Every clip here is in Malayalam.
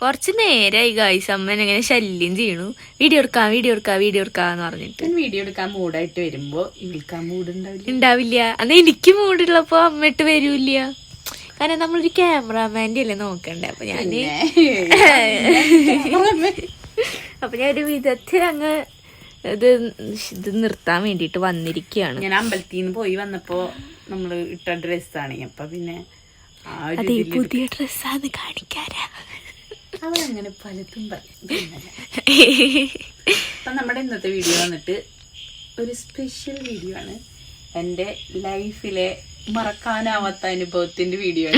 കുറച്ച് നേരമായി ഗായ്സ് അമ്മ ഇങ്ങനെ ശല്യം ചെയ്യണു. വീഡിയോ എടുക്കാം വീഡിയോ എടുക്കാം വീഡിയോ എടുക്കാന്ന് പറഞ്ഞിട്ട്. വീഡിയോ എടുക്കാൻ മൂടായിട്ട് വരുമ്പോ ഇവിൾക്കാൻ മൂഡ് ഉണ്ടാവില്ല. ഉണ്ടാവില്ല അന്ന് എനിക്ക് മൂടുള്ളപ്പോ അമ്മ ഇട്ട് വരൂല്ല. കാരണം നമ്മളൊരു ക്യാമറാമാന്റെ അല്ലേ നോക്കണ്ടേ? അപ്പൊ ഞാൻ അപ്പൊ ഞാൻ ഒരു വിധത്തിൽ അങ്ങ് ഇത് ഇത് നിർത്താൻ വേണ്ടിട്ട് വന്നിരിക്കുകയാണ് ഞാൻ അമ്പലത്തിൽ നിന്ന് പോയി വന്നപ്പോ നമ്മൾ ഇട്ട ഡ്രസ്സാണ് അപ്പൊ പിന്നെ അതെ പുതിയ ഡ്രസ്സാന്ന് കാണിക്കാരാ. അവളങ്ങനെ പലതും പറയും. അപ്പം നമ്മുടെ ഇന്നത്തെ വീഡിയോ വന്നിട്ട് ഒരു സ്പെഷ്യൽ വീഡിയോ ആണ്. എന്റെ ലൈഫിലെ മറക്കാനാവാത്ത അനുഭവത്തിന്റെ വീഡിയോ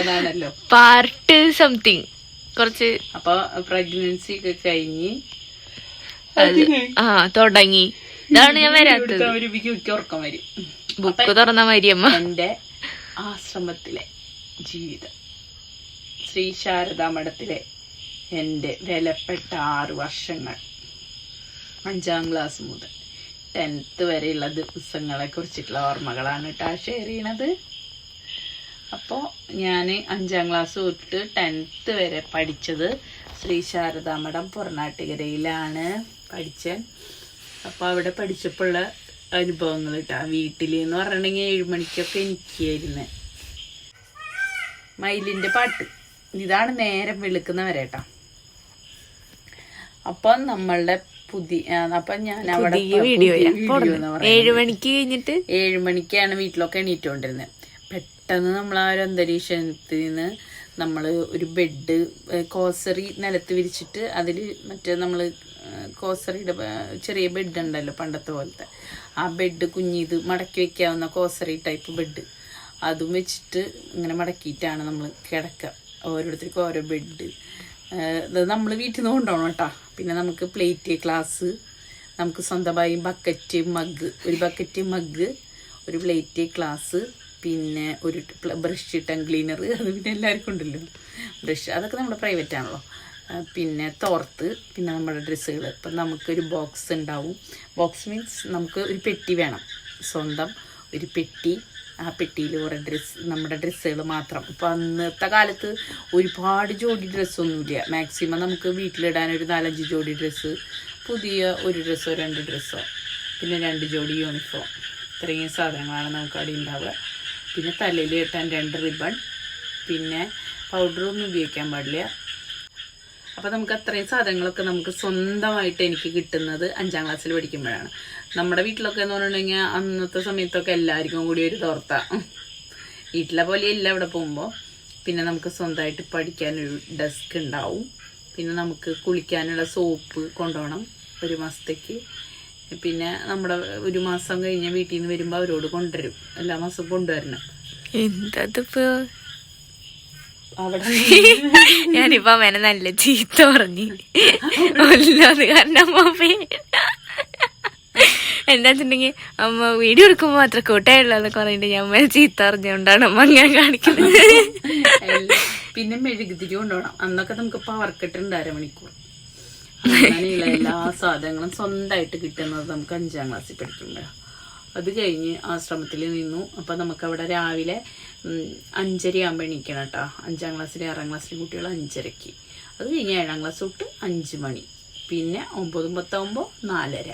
അതാണല്ലോ പാർട്ട് സംതിങ് കുറച്ച് അപ്പൊ പ്രഗ്നൻസി ഒക്കെ കഴിഞ്ഞ് ആ തുടങ്ങി. ഇതാണ് ഞാൻ വരാത്തത്. ഒരു ഉറക്കം വരും. ബുക്ക് തുറന്ന മരിയമ്മ എന്റെ ആശ്രമത്തിലെ ജീവിതം. ശ്രീ ശാരദാ മഠത്തിലെ എന്റെ വിലപ്പെട്ട ആറ് വർഷങ്ങൾ അഞ്ചാം ക്ലാസ് മുതൽ ടെൻത്ത് വരെയുള്ള ദിവസങ്ങളെ കുറിച്ചിട്ടുള്ള ഓർമ്മകളാണ് കേട്ടോ ഷെയർ ചെയ്യണത്. അപ്പോൾ ഞാൻ അഞ്ചാം ക്ലാസ് തൊട്ട് ടെൻത്ത് വരെ പഠിച്ചത് ശ്രീ ശാരദാ മഠം പൊറനാട്ടുകരയിലാണ് പഠിച്ചത് അപ്പോൾ അവിടെ പഠിച്ചപ്പോഴുള്ള അനുഭവങ്ങൾ കേട്ടോ വീട്ടിൽ എന്ന് പറഞ്ഞിട്ടുണ്ടെങ്കിൽ ഏഴുമണിക്കൊക്കെ എനിക്കായിരുന്നു. മയിലിന്റെ പാട്ട്. ഇതാണ് നേരം വെളുക്കുന്നവരെ കേട്ടോ അപ്പം നമ്മളുടെ പുതിയ അപ്പൊ അപ്പം ഞാൻ അവിടെ ഏഴുമണിക്ക് വീഡിയോ ഏഴു മണിക്ക് കഴിഞ്ഞിട്ട്? ഏഴ് മണിക്കാണ് വീട്ടിലൊക്കെ എണീറ്റുകൊണ്ടിരുന്നത് പെട്ടെന്ന് നമ്മൾ ആ ഒരു അന്തരീക്ഷത്തിൽ നിന്ന് നമ്മൾ ഒരു ബെഡ് കോസറി നിലത്ത് വിരിച്ചിട്ട് അതിൽ മറ്റേ നമ്മൾ കോസറിയുടെ ചെറിയ ബെഡ് ഉണ്ടല്ലോ പണ്ടത്തെ പോലത്തെ. ആ ബെഡ് കുഞ്ഞിത് മടക്കി വെക്കാവുന്ന കോസറി ടൈപ്പ് ബെഡ്. അതും വെച്ചിട്ട് ഇങ്ങനെ മടക്കിയിട്ടാണ് നമ്മൾ കിടക്കുക ഓരോരുത്തർക്കും ഓരോ ബെഡ് നമ്മൾ വീട്ടിൽ നിന്ന് കൊണ്ടുപോകണം കേട്ടോ. പിന്നെ നമുക്ക് പ്ലേറ്റ് ഗ്ലാസ് നമുക്ക് സ്വന്തമായി ബക്കറ്റ് മഗ് ഒരു ബക്കറ്റ് മഗ് ഒരു പ്ലേറ്റ് ഗ്ലാസ് പിന്നെ ഒരു ബ്രഷ് ടങ് ക്ലീനർ അത് പിന്നെ എല്ലാവർക്കും ഉണ്ടല്ലോ. ബ്രഷ് അതൊക്കെ നമ്മുടെ പ്രൈവറ്റ് ആണല്ലോ. പിന്നെ തോർത്ത് പിന്നെ നമ്മുടെ ഡ്രസ്സുകൾ ഇപ്പം നമുക്കൊരു ബോക്സ് ഉണ്ടാവും. ബോക്സ് മീൻസ് നമുക്ക് ഒരു പെട്ടി വേണം. സ്വന്തം ഒരു പെട്ടി ആ പെട്ടിയിൽ കുറേ ഡ്രസ്സ് നമ്മുടെ ഡ്രസ്സുകൾ മാത്രം. ഇപ്പം അന്നത്തെ കാലത്ത് ഒരുപാട് ജോഡി ഡ്രസ്സൊന്നുമില്ല മാക്സിമം നമുക്ക് വീട്ടിലിടാൻ ഒരു നാലഞ്ച് ജോഡി ഡ്രസ്സ് പുതിയ ഒരു ഡ്രസ്സോ രണ്ട് ഡ്രസ്സോ പിന്നെ രണ്ട് ജോഡി യൂണിഫോം ഇത്രയും സാധനങ്ങളാണ് നമുക്ക് അവിടെ ഉണ്ടാവുക. പിന്നെ തലയിൽ കെട്ടാൻ രണ്ട് റിബൺ പിന്നെ പൗഡറൊന്നും ഉപയോഗിക്കാൻ പാടില്ല. അപ്പോൾ നമുക്ക് അത്രയും സാധനങ്ങളൊക്കെ നമുക്ക് സ്വന്തമായിട്ട് എനിക്ക് കിട്ടുന്നത് അഞ്ചാം ക്ലാസ്സിൽ പഠിക്കുമ്പോഴാണ്. നമ്മുടെ വീട്ടിലൊക്കെ എന്ന് പറഞ്ഞിട്ടുണ്ടെങ്കിൽ അന്നത്തെ സമയത്തൊക്കെ എല്ലാവർക്കും കൂടി ഒരു തോർത്ത. വീട്ടിലെ പോലെ ഇല്ല ഇവിടെ പോകുമ്പോൾ പിന്നെ നമുക്ക് സ്വന്തമായിട്ട് പഠിക്കാനൊരു ഡെസ്ക് ഉണ്ടാവും. പിന്നെ നമുക്ക് കുളിക്കാനുള്ള സോപ്പ് കൊണ്ടുപോകണം ഒരു മാസത്തേക്ക്. പിന്നെ നമ്മുടെ ഒരു മാസം കഴിഞ്ഞ് വീട്ടിൽ നിന്ന് വരുമ്പോൾ അവരോട് കൊണ്ടുവരും. എല്ലാ മാസവും കൊണ്ടുവരണം. അവിടെ ഞാനിപ്പോ അവനെ നല്ല ചീത്ത പറഞ്ഞു. ഒല്ലാന്ന് കാരണം അമ്മ എന്താ വെച്ചിട്ടുണ്ടെങ്കിൽ അമ്മ വീഡിയോ എടുക്കുമ്പോ മാത്രം കൂട്ടായുള്ളതെന്നൊക്കെ പറഞ്ഞിട്ട് ഞാൻ അമ്മേനെ ചീത്ത അറിഞ്ഞുകൊണ്ടാണ് അമ്മ ഞാൻ കാണിക്കുന്നത്. പിന്നെ മെഴുകുതിരി കൊണ്ടുപോകണം. അന്നൊക്കെ നമുക്ക് പവർ കട്ട് ഉണ്ട് അരമണിക്കൂർ. അങ്ങനെയുള്ള എല്ലാ സാധനങ്ങളും സ്വന്തമായിട്ട് കിട്ടുന്നത് നമുക്ക് അഞ്ചാം ക്ലാസ്സിൽ പഠിക്കുമ്പോഴാണ് അത് കഴിഞ്ഞ് ആശ്രമത്തിൽ നിന്നു. അപ്പം നമുക്കവിടെ രാവിലെ അഞ്ചരയാകുമ്പോൾ എണീക്കണം കേട്ടോ അഞ്ചാം ക്ലാസ്സിലെ ആറാം ക്ലാസ്സിലെ കുട്ടികൾ അഞ്ചരയ്ക്ക്. അത് കഴിഞ്ഞ് ഏഴാം ക്ലാസ് തൊട്ട് അഞ്ച് മണി. പിന്നെ ഒമ്പതും പത്താകുമ്പോൾ നാലര.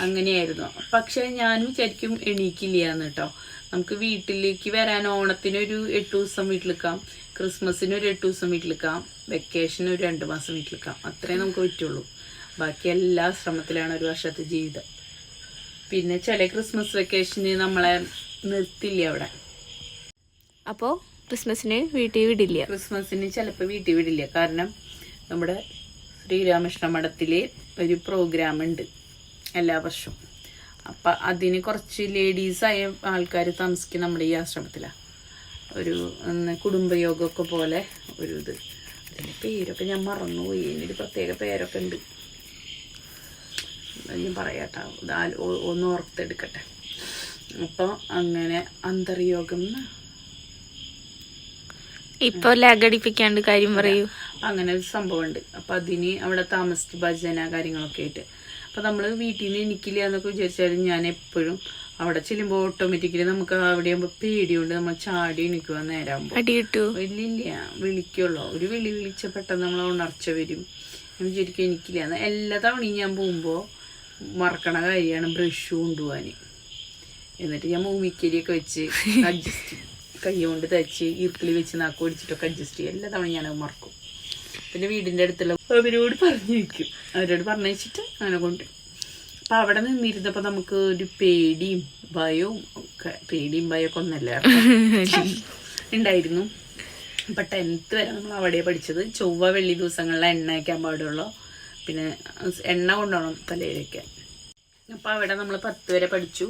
അങ്ങനെയായിരുന്നു. പക്ഷെ ഞാൻ വിചാരിക്കും എണീക്കില്ല എന്ന് കേട്ടോ നമുക്ക് വീട്ടിലേക്ക് വരാൻ ഓണത്തിനൊരു എട്ട് ദിവസം വീട്ടിൽ നിൽക്കാം ക്രിസ്മസിന് ഒരു എട്ട് ദിവസം വീട്ടിൽ നിൽക്കാം വെക്കേഷന് ഒരു രണ്ട് മാസം വീട്ടിൽ നിൽക്കാം അത്രേ നമുക്ക് പറ്റുള്ളൂ. ബാക്കി എല്ലാ ശ്രമത്തിലാണ് ഒരു വർഷത്തെ ജീവിതം. പിന്നെ ചില ക്രിസ്മസ് വെക്കേഷന് നമ്മളെ നിർത്തില്ല അവിടെ? അപ്പോ ക്രിസ്മസിന് വീട്ടിൽ വിടില്ല. ക്രിസ്മസിന് ചിലപ്പോൾ വീട്ടിൽ വിടില്ല. കാരണം നമ്മുടെ ശ്രീരാമകൃഷ്ണ മഠത്തിൽ ഒരു പ്രോഗ്രാം ഉണ്ട് എല്ലാ വർഷവും. അപ്പം അതിന് കുറച്ച് ലേഡീസായ ആൾക്കാർ താമസിക്കും നമ്മുടെ ഈ ആശ്രമത്തിലാണ് ഒരു കുടുംബയോഗമൊക്കെ പോലെ ഒരു ഇത്. അതിന്റെ പേരൊക്കെ ഞാൻ മറന്നുപോയി. ഇതിനൊരു പ്രത്യേക പേരൊക്കെ ഉണ്ട്. ഞാൻ പറയാട്ടോ. ഒന്ന് ഓർത്തെടുക്കട്ടെ. അപ്പോൾ അങ്ങനെ അന്തർയോഗം ഇപ്പൊ ലാഗടിപ്പിക്കാണ്ട് കാര്യം പറയൂ. അങ്ങനെ ഒരു സംഭവമുണ്ട് അപ്പൊ അതിന് അവിടെ താമസിച്ച് ഭജന കാര്യങ്ങളൊക്കെ ആയിട്ട്. അപ്പൊ നമ്മൾ വീട്ടിൽ നിന്ന് എനിക്കില്ല എന്നൊക്കെ വിചാരിച്ചാലും ഞാൻ എപ്പോഴും അവിടെ ചെല്ലുമ്പോൾ ഓട്ടോമാറ്റിക്കലി നമുക്ക് അവിടെ ആകുമ്പോൾ പേടിയുണ്ട് നമ്മൾ ചാടി എണീക്കുക നേരാകുമ്പോൾ വലിയ വിളിക്കുള്ളൂ. ഒരു വിളി വിളിച്ച പെട്ടെന്ന് നമ്മൾ ഉണർച്ച വരും. ഞാൻ വിചാരിക്കും എനിക്കില്ല. എല്ലാ തവണയും ഞാൻ പോകുമ്പോൾ മറക്കണ കാര്യമാണ് ബ്രഷ് കൊണ്ടുപോകാൻ എന്നിട്ട് ഞാൻ മൂവിക്കരിയൊക്കെ വെച്ച് അഡ്ജസ്റ്റ് കൈ കൊണ്ട് തയ്ച്ച് ഈർക്കിളി വെച്ച് നാക്ക് പിടിച്ചിട്ടൊക്കെ അഡ്ജസ്റ്റ് ചെയ്യും. എല്ലാ തവണ ഞാനത് മറക്കും. പിന്നെ വീടിന്റെ അടുത്തുള്ള അവരോട് പറഞ്ഞു വയ്ക്കും അവരോട് പറഞ്ഞു വെച്ചിട്ട് അങ്ങനെ കൊണ്ട്. അപ്പം അവിടെ നിന്നിരുന്നപ്പോൾ നമുക്ക് ഒരു പേടിയും ഭയവും ഒക്കെ പേടിയും ഭയമൊക്കെ ഒന്നല്ല? ഉണ്ടായിരുന്നു. അപ്പം ടെൻത്ത് വരെ നമ്മൾ അവിടെ പഠിച്ചത്. ചൊവ്വ വെള്ളി ദിവസങ്ങളിലെ എണ്ണയ്ക്കാൻ പാടുള്ളൂ പിന്നെ എണ്ണ കൊണ്ടുപോകണം തലയിലേക്ക്. അപ്പം അവിടെ നമ്മൾ പത്ത് വരെ പഠിച്ചു.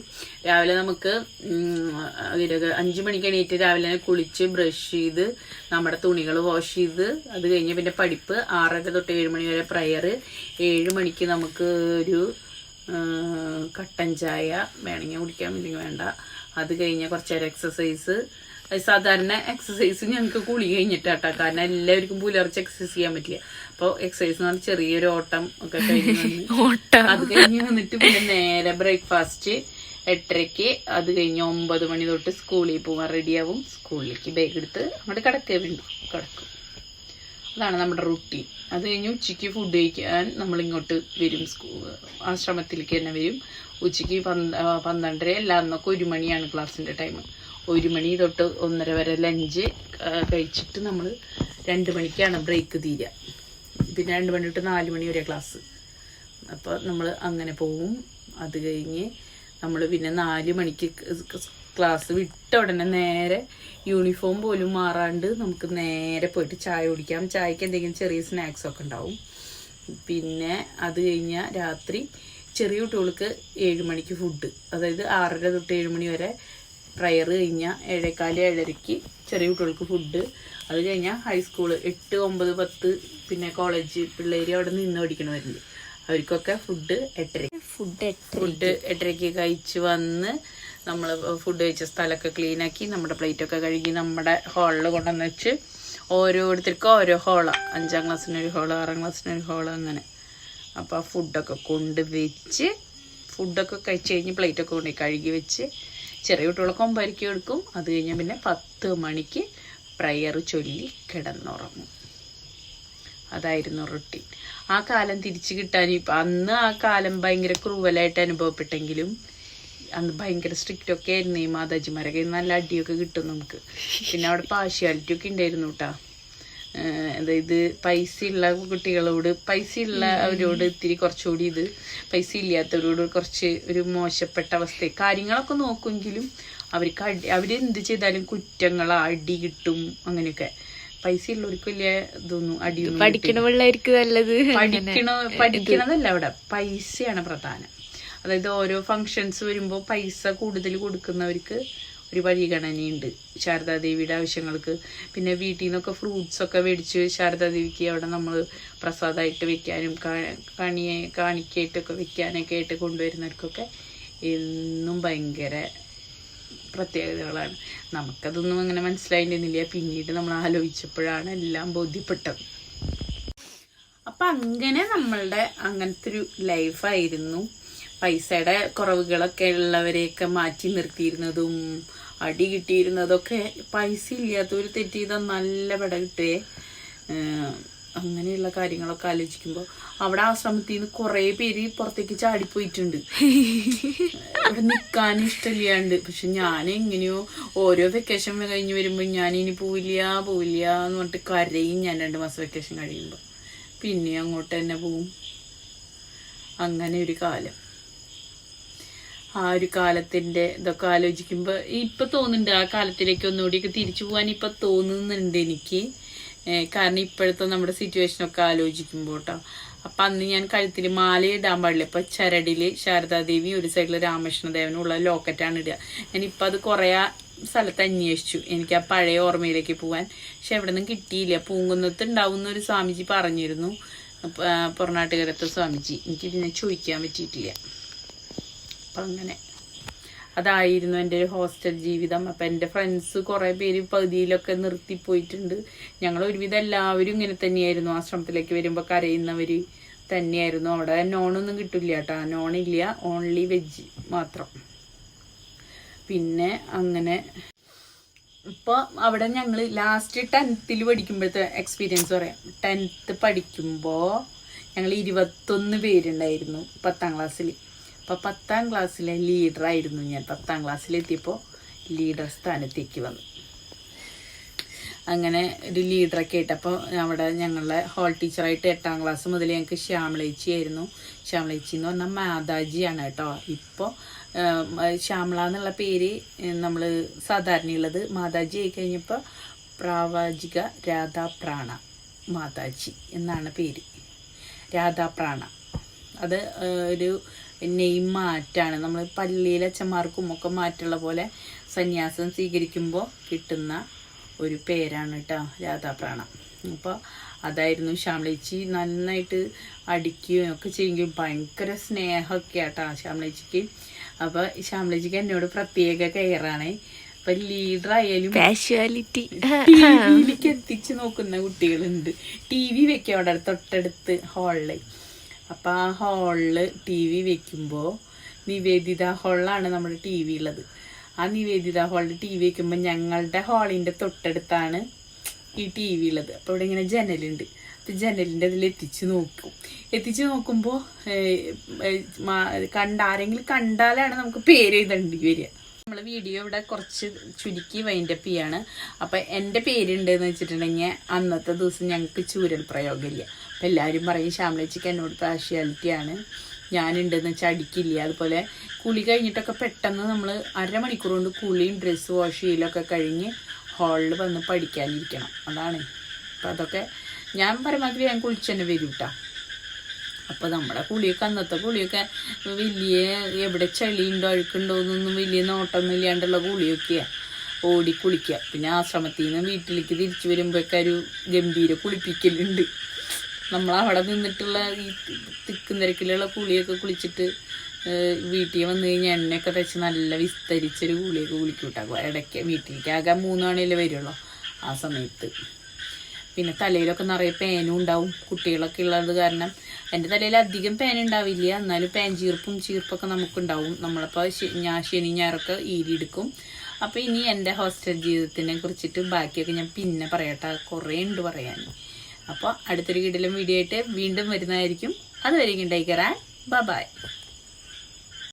രാവിലെ നമുക്ക് അഞ്ച് മണിക്ക് എണീറ്റ് രാവിലെ കുളിച്ച് ബ്രഷ് ചെയ്ത് നമ്മുടെ തുണികൾ വാഷ് ചെയ്ത് അത് കഴിഞ്ഞ് പിന്നെ പഠിപ്പ് ആറര തൊട്ട് ഏഴ് മണി വരെ പ്രയർ ഏഴ് മണിക്ക് നമുക്ക് ഒരു കട്ടൻ ചായ വേണമെങ്കിൽ കുടിക്കാൻ വേണ്ടി വേണ്ട. അത് കഴിഞ്ഞ് കുറച്ചേരം എക്സസൈസ് സാധാരണ എക്സസൈസ് ഞങ്ങൾക്ക് കുളി കഴിഞ്ഞിട്ടാട്ടോ. കാരണം എല്ലാവർക്കും പുലർച്ചെ എക്സസൈസ് ചെയ്യാൻ പറ്റില്ല. അപ്പോൾ എക്സസൈസ് എന്ന് പറഞ്ഞാൽ ചെറിയൊരു ഓട്ടം ഒക്കെ കഴിഞ്ഞു അത് കഴിഞ്ഞ് വന്നിട്ട് പിന്നെ നേരെ ബ്രേക്ക്ഫാസ്റ്റ് എട്ടരയ്ക്ക്. അത് കഴിഞ്ഞ് ഒമ്പത് മണി തൊട്ട് സ്കൂളിൽ പോകാൻ റെഡിയാവും സ്കൂളിലേക്ക് ബാഗ് എടുത്ത് അങ്ങോട്ട് കിടക്കേ വേണ്ടു. കിടക്കും. അതാണ് നമ്മുടെ റുട്ടീൻ അത് കഴിഞ്ഞ് ഉച്ചയ്ക്ക് ഫുഡ് കഴിക്കാൻ നമ്മൾ ഇങ്ങോട്ട് വരും. സ്കൂ ആശ്രമത്തിലേക്ക് തന്നെ വരും. ഉച്ചയ്ക്ക് പന്ത് എല്ലാം പന്ത്രണ്ടര അല്ല അന്നൊക്കെ ഒരു മണിയാണ് ക്ലാസ്സിന്റെ ടൈം ഒരു മണി തൊട്ട് ഒന്നര വരെ ലഞ്ച് കഴിച്ചിട്ട് നമ്മൾ രണ്ട് മണിക്കാണ് ബ്രേക്ക് തീരുക പിന്നെ രണ്ട് മണി തൊട്ട് നാല് മണി വരെ ക്ലാസ് അപ്പോൾ നമ്മൾ അങ്ങനെ പോവും. അത് കഴിഞ്ഞ് നമ്മൾ പിന്നെ നാല് മണിക്ക് ക്ലാസ് വിട്ട ഉടനെ നേരെ യൂണിഫോം പോലും മാറാണ്ട് നമുക്ക് നേരെ പോയിട്ട് ചായ കുടിക്കാം. ചായക്ക് എന്തെങ്കിലും ചെറിയ സ്നാക്സ് ഒക്കെ ഉണ്ടാവും. പിന്നെ അത് കഴിഞ്ഞാൽ രാത്രി ചെറിയ കുട്ടികൾക്ക് ഏഴ് മണിക്ക് ഫുഡ് അതായത് ആറര തൊട്ട് ഏഴ് മണി വരെ പ്രയർ കഴിഞ്ഞാൽ ഏഴേക്കാൽ ഏഴരയ്ക്ക് ചെറിയ കുട്ടികൾക്ക് ഫുഡ് അത് കഴിഞ്ഞാൽ ഹൈസ്കൂൾ എട്ട് ഒമ്പത് പത്ത് പിന്നെ കോളേജ് പിള്ളേർ അവിടെ നിന്ന് പഠിക്കണവരുണ്ട് അവർക്കൊക്കെ ഫുഡ് എട്ടര ഫുഡ് ഫുഡ് എട്ടരയ്ക്ക് കഴിച്ച് വന്ന് നമ്മൾ ഫുഡ് കഴിച്ച സ്ഥലമൊക്കെ ക്ലീനാക്കി നമ്മുടെ പ്ലേറ്റൊക്കെ കഴുകി നമ്മുടെ ഹാളിൽ കൊണ്ടുവന്ന് വെച്ച് ഓരോരുത്തർക്കും ഓരോ ഹോളാണ് അഞ്ചാം ക്ലാസ്സിനൊരു ഹോൾ ആറാം ക്ലാസ്സിനൊരു ഹോൾ അങ്ങനെ. അപ്പോൾ ആ ഫുഡൊക്കെ കൊണ്ട് വെച്ച് ഫുഡൊക്കെ കഴിച്ച് കഴിഞ്ഞ് പ്ലേറ്റൊക്കെ കൊണ്ടുപോയി കഴുകി വെച്ച് ചെറിയ കുട്ടികളൊക്കെ ഒമ്പരയ്ക്ക് എടുക്കും. അത് കഴിഞ്ഞാൽ പിന്നെ പത്ത് മണിക്ക് പ്രയർ ചൊല്ലി കിടന്നുറങ്ങും. അതായിരുന്നു റൊട്ടീൻ ആ കാലം തിരിച്ചു കിട്ടാൻ ഇപ്പം അന്ന് ആ കാലം ഭയങ്കര ക്രൂവലായിട്ട് അനുഭവപ്പെട്ടെങ്കിലും അന്ന് ഭയങ്കര സ്ട്രിക്റ്റ് ഒക്കെ ആയിരുന്നു ഈ മാതാജിമാരൊക്കെ. നല്ല അടിയൊക്കെ കിട്ടും നമുക്ക്. പിന്നെ അവിടെ പാർഷ്യാലിറ്റി ഒക്കെ ഉണ്ടായിരുന്നു കേട്ടാ അതായത് പൈസ ഉള്ള കുട്ടികളോട് പൈസ ഉള്ള അവരോട് ഇത്തിരി കുറച്ചുകൂടി ഇത് പൈസ ഇല്ലാത്തവരോട് കുറച്ച് ഒരു മോശപ്പെട്ട അവസ്ഥ. കാര്യങ്ങളൊക്കെ നോക്കുമെങ്കിലും അവർക്ക് അടി അവരെന്ത് ചെയ്താലും കുറ്റങ്ങളാ അടി കിട്ടും അങ്ങനെയൊക്കെ. പൈസ ഉള്ളവർക്ക് വലിയ ഇതൊന്നും അടിയൊന്നും പഠിക്കണ പിള്ളേർക്ക് നല്ലത് പഠിക്കണ പഠിക്കണതല്ല അവിടെ. പൈസയാണ് പ്രധാനം. അതായത് ഓരോ ഫങ്ഷൻസ് വരുമ്പോൾ പൈസ കൂടുതൽ കൊടുക്കുന്നവർക്ക് ഒരു പരിഗണനയുണ്ട് ശാരദാദേവിയുടെ ആവശ്യങ്ങൾക്ക്. പിന്നെ വീട്ടിൽ നിന്നൊക്കെ ഫ്രൂട്ട്സൊക്കെ മേടിച്ച് ശാരദാദേവിക്ക് അവിടെ നമ്മൾ പ്രസാദമായിട്ട് വെക്കാനും കണിയെ കാണിക്കായിട്ടൊക്കെ വെക്കാനൊക്കെ ആയിട്ട് കൊണ്ടുവരുന്നവർക്കൊക്കെ എന്നും ഭയങ്കര പ്രത്യേകതകളാണ്. നമുക്കതൊന്നും അങ്ങനെ മനസ്സിലായിട്ടുന്നില്ല പിന്നീട് നമ്മൾ ആലോചിച്ചപ്പോഴാണ് എല്ലാം ബോധ്യപ്പെട്ടത്. അപ്പം അങ്ങനെ നമ്മളുടെ അങ്ങനത്തെ ഒരു ലൈഫായിരുന്നു പൈസയുടെ കുറവുകളൊക്കെ ഉള്ളവരെയൊക്കെ മാറ്റി നിർത്തിയിരുന്നതും അടി കിട്ടിയിരുന്നതൊക്കെ പൈസ ഇല്ലാത്തവർ തെറ്റ് ചെയ്താൽ നല്ല പട കിട്ടുകയെ അങ്ങനെയുള്ള കാര്യങ്ങളൊക്കെ ആലോചിക്കുമ്പോൾ അവിടെ ആശ്രമത്തിൽ നിന്ന് കുറേ പേര് പുറത്തേക്ക് ചാടിപ്പോയിട്ടുണ്ട്. അവിടെ നിൽക്കാൻ ഇഷ്ടമില്ലാണ്ട്. പക്ഷെ ഞാൻ എങ്ങനെയോ ഓരോ വെക്കേഷൻ കഴിഞ്ഞ് വരുമ്പോൾ ഞാൻ ഇനി പോവില്ല പോവില്ല എന്ന് പറഞ്ഞിട്ട് കരയും ഞാൻ രണ്ട് മാസം വെക്കേഷൻ കഴിയുമ്പോൾ പിന്നെ അങ്ങോട്ട് തന്നെ പോവും. അങ്ങനെ ഒരു കാലം. ആ ഒരു കാലത്തിന്റെ ഇതൊക്കെ ആലോചിക്കുമ്പോൾ ഇപ്പൊ തോന്നുന്നുണ്ട് ആ കാലത്തിലേക്ക് ഒന്നുകൂടിയൊക്കെ തിരിച്ചു പോകാൻ ഇപ്പൊ തോന്നുന്നുണ്ട് എനിക്ക്. കാരണം ഇപ്പോഴത്തെ നമ്മുടെ സിറ്റുവേഷൻ ഒക്കെ ആലോചിക്കുമ്പോൾ കേട്ടോ. അപ്പൊ അന്ന് ഞാൻ കഴുത്തിൽ മാല ഇടാൻ പാടില്ല. ഇപ്പൊ ചരടിൽ ശാരദാദേവി ഒരു സൈഡിൽ രാമകൃഷ്ണദേവനും ഉള്ള ലോക്കറ്റാണ് ഇടുക. ഞാനിപ്പോൾ അത് കുറേ സ്ഥലത്ത് അന്വേഷിച്ചു. എനിക്ക് ആ പഴയ ഓർമ്മയിലേക്ക് പോകാൻ പക്ഷെ എവിടെ നിന്നും കിട്ടിയില്ല. പൂങ്കുന്നത്ത് ഉണ്ടാവുന്ന ഒരു സ്വാമിജി പറഞ്ഞിരുന്നു പുറനാട്ടുകരത്തെ സ്വാമിജി. എനിക്ക് പിന്നെ ചോദിക്കാൻ പറ്റിയിട്ടില്ല. അപ്പം അങ്ങനെ. അതായിരുന്നു എന്റെ ഒരു ഹോസ്റ്റൽ ജീവിതം. അപ്പം എന്റെ ഫ്രണ്ട്സ് കുറേ പേര് പകുതിയിലൊക്കെ നിർത്തിപ്പോയിട്ടുണ്ട്. ഞങ്ങൾ ഒരുവിധം എല്ലാവരും ഇങ്ങനെ തന്നെയായിരുന്നു. ആശ്രമത്തിലേക്ക് വരുമ്പോൾ കരയുന്നവർ തന്നെയായിരുന്നു. അവിടെ നോണൊന്നും കിട്ടില്ല കേട്ടോ. നോണില്ല ഓൺലി വെജ് മാത്രം. പിന്നെ അങ്ങനെ. ഇപ്പോൾ അവിടെ ഞങ്ങൾ ലാസ്റ്റ് ടെൻത്തിൽ പഠിക്കുമ്പോഴത്തെ എക്സ്പീരിയൻസ് പറയാം. ടെൻത്ത് പഠിക്കുമ്പോൾ ഞങ്ങൾ ഇരുപത്തൊന്ന് പേരുണ്ടായിരുന്നു പത്താം ക്ലാസ്സിൽ അപ്പോൾ പത്താം ക്ലാസ്സിലെ ലീഡറായിരുന്നു ഞാൻ. പത്താം ക്ലാസ്സിലെത്തിയപ്പോൾ ലീഡർ സ്ഥാനത്തേക്ക് വന്നു. അങ്ങനെ ഒരു ലീഡറൊക്കെ ആയിട്ട് അപ്പോൾ അവിടെ ഞങ്ങളുടെ ഹോൾ ടീച്ചറായിട്ട് എട്ടാം ക്ലാസ് മുതൽ ഞങ്ങൾക്ക് ശ്യാമളേച്ചി ആയിരുന്നു. ശ്യാമളേച്ചി എന്ന് പറഞ്ഞാൽ മാതാജിയാണ് കേട്ടോ. ഇപ്പോൾ ശ്യാമള എന്നുള്ള പേര് നമ്മൾ സാധാരണയുള്ളത് മാതാജി ആയി കഴിഞ്ഞപ്പോൾ പ്രാവാചിക രാധാപ്രാണ മാതാജി എന്നാണ് പേര്. രാധാപ്രാണ. അത് ഒരു നെയിം മാറ്റാണ്. നമ്മൾ പള്ളിയിലെ അച്ഛന്മാർക്കും ഒക്കെ മാറ്റുള്ള പോലെ സന്യാസം സ്വീകരിക്കുമ്പോൾ കിട്ടുന്ന ഒരു പേരാണ് കേട്ടോ രാധാപ്രാണ. അപ്പോൾ അതായിരുന്നു ശ്യാമളേച്ചി നന്നായിട്ട് അടിക്കുകയും ഒക്കെ ചെയ്യുകയും ഭയങ്കര സ്നേഹമൊക്കെ ആട്ടോ ശ്യാമളേച്ചിക്ക് അപ്പോൾ ശ്യാമളേച്ചിക്ക് എന്നോട് പ്രത്യേക കെയറാണ്. ഇപ്പം ലീഡർ ആയാലും കാഷ്വാലിറ്റി ടിവിയിലേക്ക് എത്തിച്ച് നോക്കുന്ന കുട്ടികളുണ്ട്. ടി വി വെക്കും അവിടെ തൊട്ടടുത്ത് ഹാളിൽ അപ്പം ആ ഹോളിൽ ടി വി വെക്കുമ്പോൾ നിവേദിത ഹാളിലാണ് നമ്മുടെ ടി വി ഉള്ളത്. ആ നിവേദിത ഹാളിൽ ടി വി വെക്കുമ്പോൾ ഞങ്ങളുടെ ഹാളിന്റെ തൊട്ടടുത്താണ് ഈ ടി വി ഉള്ളത്. അപ്പോൾ ഇവിടെ ഇങ്ങനെ ജനലുണ്ട് അപ്പം ജനലിന്റെ അതിൽ എത്തിച്ച് നോക്കും. എത്തിച്ച് നോക്കുമ്പോൾ കണ്ട ആരെങ്കിലും കണ്ടാലാണ് നമുക്ക് പേര് എഴുതേണ്ടി വരിക. നമ്മൾ വീഡിയോ ഇവിടെ കുറച്ച് ചുരുക്കി വൈൻഡപ്പ് ചെയ്യാണ്. അപ്പം എന്റെ പേരുണ്ടെന്ന് വെച്ചിട്ടുണ്ടെങ്കിൽ അന്നത്തെ ദിവസം ഞങ്ങൾക്ക് ചൂരൽ പ്രയോഗമില്ല. അപ്പം എല്ലാവരും പറയും ശ്യാമളേച്ചിക്ക് എന്നോട് പാഷ്യാലിറ്റിയാണ് ഞാനുണ്ടെന്ന് വെച്ചാൽ അടിക്കില്ല. അതുപോലെ കുളി കഴിഞ്ഞിട്ടൊക്കെ പെട്ടെന്ന് നമ്മൾ അരമണിക്കൂർ കൊണ്ട് കുളിയും ഡ്രസ്സ് വാഷ് ചെയ്യലൊക്കെ കഴിഞ്ഞ് ഹാളിൽ വന്ന് പഠിക്കാനിരിക്കണം. അതാണ്. അപ്പം അതൊക്കെ ഞാൻ പരമാവധി ഞാൻ കുളിച്ച് തന്നെ വരും കേട്ടോ അപ്പോൾ നമ്മുടെ കുളിയൊക്കെ അന്നത്തെ കുളിയൊക്കെ വലിയ എവിടെ ചളിയുണ്ടോ അഴുക്കുണ്ടോ എന്നൊന്നും വലിയ നോട്ടമൊന്നും ഇല്ലാണ്ടുള്ള കുളിയൊക്കെയാണ് ഓടി കുളിക്കുക പിന്നെ ആശ്രമത്തിൽ നിന്ന് വീട്ടിലേക്ക് തിരിച്ചു വരുമ്പോഴൊക്കെ ഒരു ഗംഭീര കുളിപ്പിക്കലുണ്ട്. നമ്മൾ അവിടെ നിന്നിട്ടുള്ള ഈ തിക്കും തിരക്കിലുള്ള കുളിയൊക്കെ കുളിച്ചിട്ട് വീട്ടിൽ വന്നു കഴിഞ്ഞാൽ എണ്ണയൊക്കെ തയ്ച്ച് നല്ല വിസ്തരിച്ചൊരു കുളിയൊക്കെ കുളിക്കൂട്ടാക്കും കേട്ടോ ഇടയ്ക്ക് വീട്ടിലേക്ക് ആകെ മൂന്ന് മണിയല്ലേ വരുള്ളൂ ആ സമയത്ത്. പിന്നെ തലയിലൊക്കെ നിറയെ പേനും ഉണ്ടാവും കുട്ടികളൊക്കെ ഉള്ളത് കാരണം എന്റെ തലയിൽ അധികം പേൻ ഉണ്ടാവില്ല. എന്നാലും പേൻ ചീർപ്പും ചീർപ്പൊക്കെ നമുക്കുണ്ടാവും. നമ്മളിപ്പോൾ ഞാൻ ശനി ഞായറൊക്കെ ഈരിയെടുക്കും അപ്പോൾ ഇനി എന്റെ ഹോസ്റ്റൽ ജീവിതത്തിനെ കുറിച്ചിട്ട് ബാക്കിയൊക്കെ ഞാൻ പിന്നെ പറയട്ടെ. കുറേ ഉണ്ട് പറയാൻ. അപ്പോൾ അടുത്തൊരു കിടിലം വീഡിയോ ആയിട്ട് വീണ്ടും വരുന്നതായിരിക്കും. അതുവരെയും ടേക്കറാൻ ബൈ